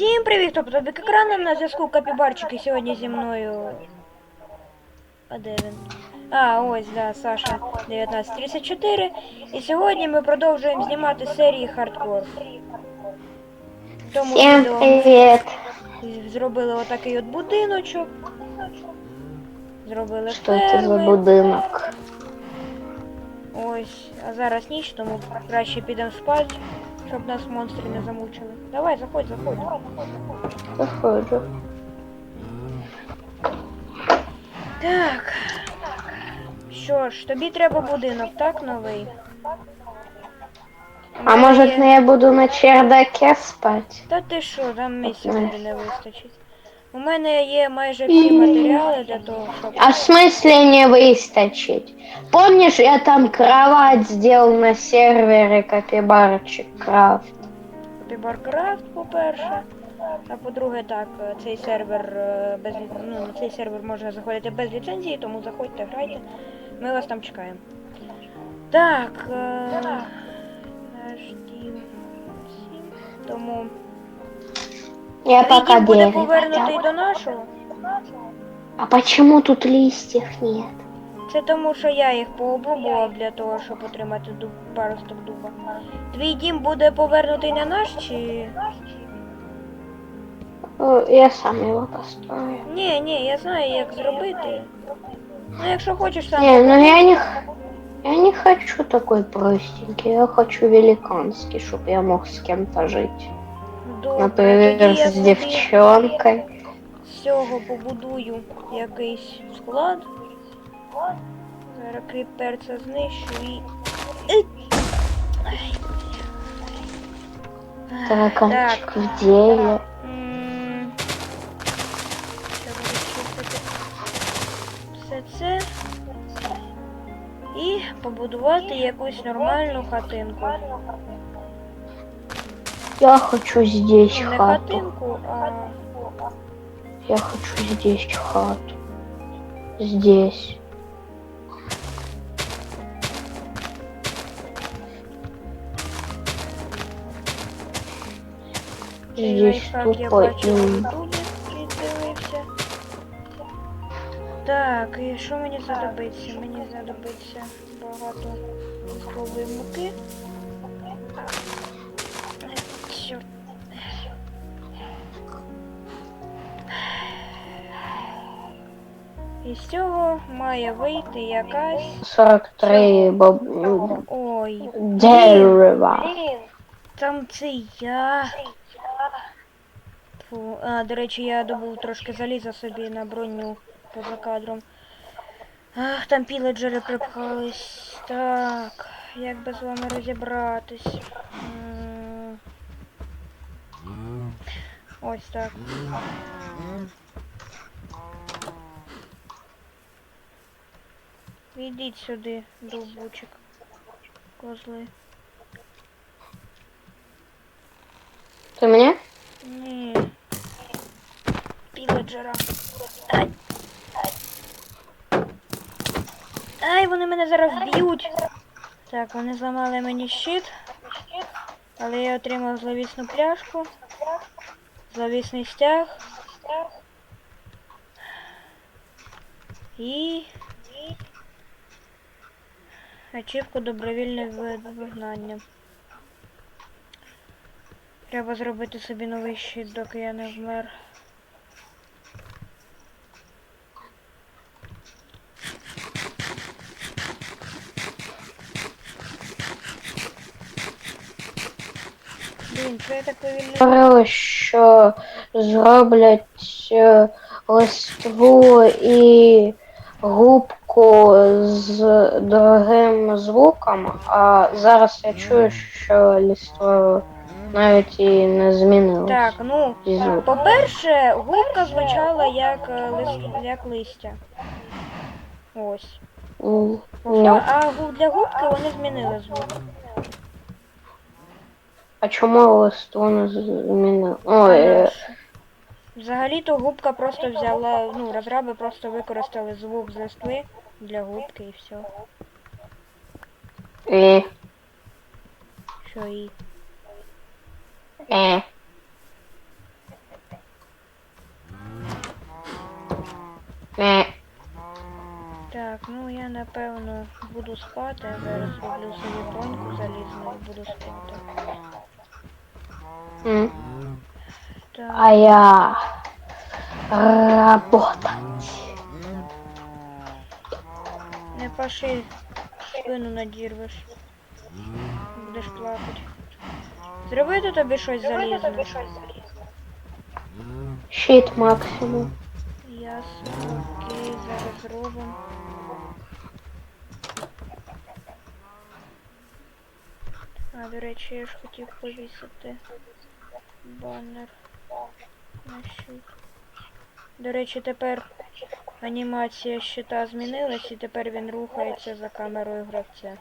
Всім привіт, хто тобі екрану на зв'язку Капібарчик і сьогодні зі мною. А де він? А, ось, да, Саша 1934. І сьогодні ми продовжуємо знімати серії хардкор. Тому привет! ми зробили отакий от будиночок. Зробили Что это за будинок? Ось, а зараз ніч, тому краще підемо спати, щоб нас монстри не замучили. Давай, заходь, заходь. Заходжу. Так. Що ж, тобі треба будинок, так, новий? А може, я буду на чердаке спать? Та ти що, там місця буде не вистачить. У мене є майже всі матеріали для того, щоб. А в смысле не выстачить? Помнишь, я там кровать сделал на сервере Капибарчик Крафт? Баркрафт, по-перше. А по-друге, так, цей сервер е, без ну, на цей сервер можна заходити без ліцензії, тому заходьте, грайте. Ми вас там чекаємо. Так, е, наш дім. Тому Я пока дім буде дерево. повернутий до нашого. А почему тут листьев нет? Це тому, що я їх пообрубував для того, щоб отримати дуб, паросток дуба. Твій дім буде повернутий на наш чи. Э, Я сам его построю. Ні, ні, я знаю, як зробити. Ну, якщо хочеш сам. Не, ну я не... х- Я не хочу такой простенький, я хочу великанский, чтобы я мог с кем-то жить. Добре, тоді я собі девчонкой. з цього побудую якийсь склад. Зараз кріпер це знищу і. Ай. Тараканчик в чистити все це. І побудувати якусь нормальну хатинку. Я хочу здесь Ну, Не хату. хатинку, а Я хочу здесь хату. Здесь. цей Здесь лайфхак я тупо бачив в ім. Ютубі піддивився. Так, і що мені знадобиться? Мені знадобиться багато листової муки. І з цього має вийти якась. 43 боб... Ой, дерева. там це я. Фу. А, до речі, я добув трошки заліза собі на броню поза кадром. Ах, там піледжери припхались. Так, як би з вами розібратись? Ось так. Ідіть сюди, довбучик. Козли. Ты мне? Ні. Піледжера. Ай. Ай, вони мене зараз вб'ють. Так, вони зламали мені щит. Але я отримав зловісну пляшку. Зловісний стяг. І... Ачівку добровільне ви- вигнання. Треба зробити собі новий щит, доки я не вмер. Блін, що я так повільно? Говорили, що зроблять е, листву і губку з дорогим звуком, а зараз я чую, що листво навіть і не змінилось. Так, ну, І по-перше, губка звучала як, е, як листя. Ось. М, По А для губки вони змінили звук. А чому листво не змінило? Ой, е, Взагалі-то губка просто взяла, ну, розраби просто використали звук з листви для губки и все. И. Що и? Э. Э. Так, ну я напевно буду спати, а зараз роблю собі броньку залізну і буду спати. Mm. Так. А я работать не паши, спину надірвеш. Будеш плакати. Зробити тобі щось залізне? Щит максимум. Ясно, окей, зараз зробимо. А, до речі, я ж хотів повісити банер на щит. До речі, тепер анімація щита змінилась і тепер він рухається за камерою гравця.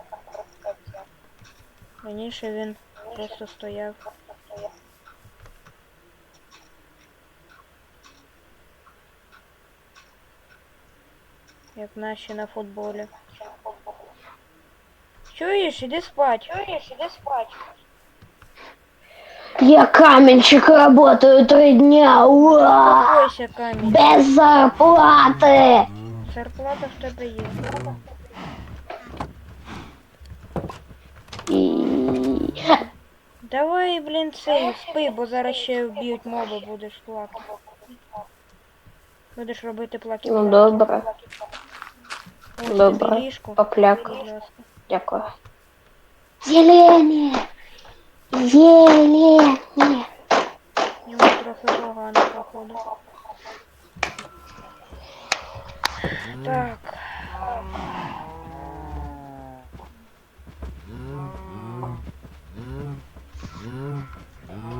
Раніше він просто стояв. Як наші на футболі. Чуєш, іди спать. Чуєш, іди спать. Я каменщик работаю три дня. Уа! Успокойся, камінь. Без зарплаты. Зарплата в тебе є. И... Давай, блін, цей, спи, бо зараз ще вб'ють моби, будеш плакати. Будеш робити плаки. Ну добре, Ось тобі добре. ліжко. Поплякаю. Будь ласка. Дякую. Зелені. Зелені. Йому трохи погано походу. Так.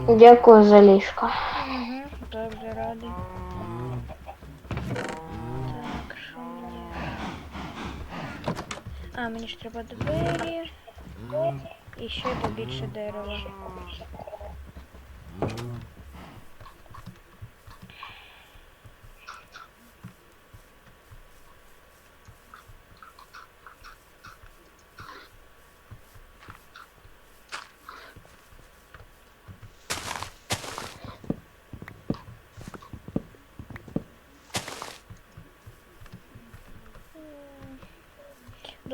Дякую за ліжко. Угу, добре радий. Так, що мені? А, мені ж треба двері. І ще побільше дерева.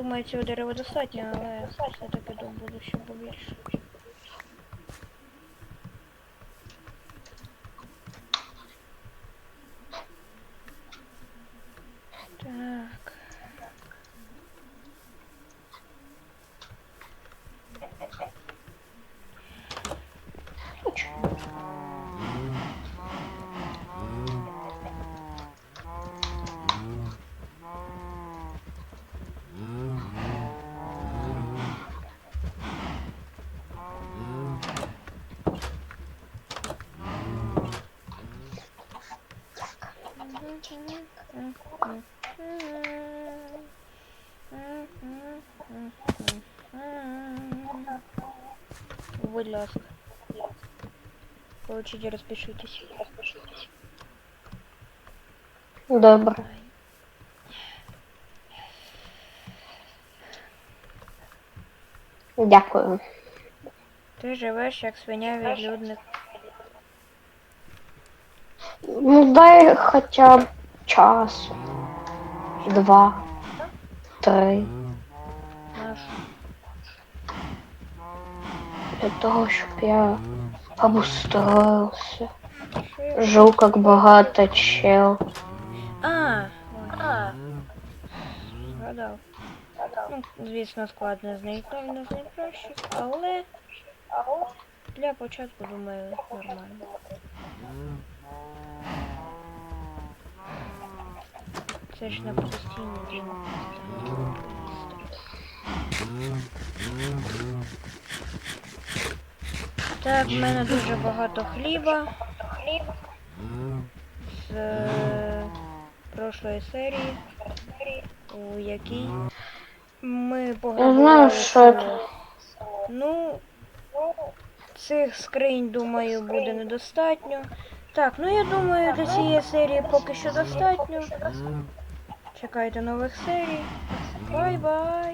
Думаю, цього дерева достатньо, але все-таки буду ще побільше. Будь ласка. Получите, распишитесь. Добре. Дякую. Ти живеш як свиня відлюдник. Ну дай хоча б часу. Два. Три. Для того, щоб я обустроился. Що я- Жил как богато чел. А, а. Згадав. Ну, звісно, складно знайти одне з найкращих, але для початку, думаю, нормально. Це ж не постійно дімо. Так, в мене дуже багато хліба. З е, прошлої серії, у якій ми це. Ну, цих скринь, думаю, буде недостатньо. Так, ну я думаю, для цієї серії поки що достатньо. Чекайте нових серій. Бай-бай!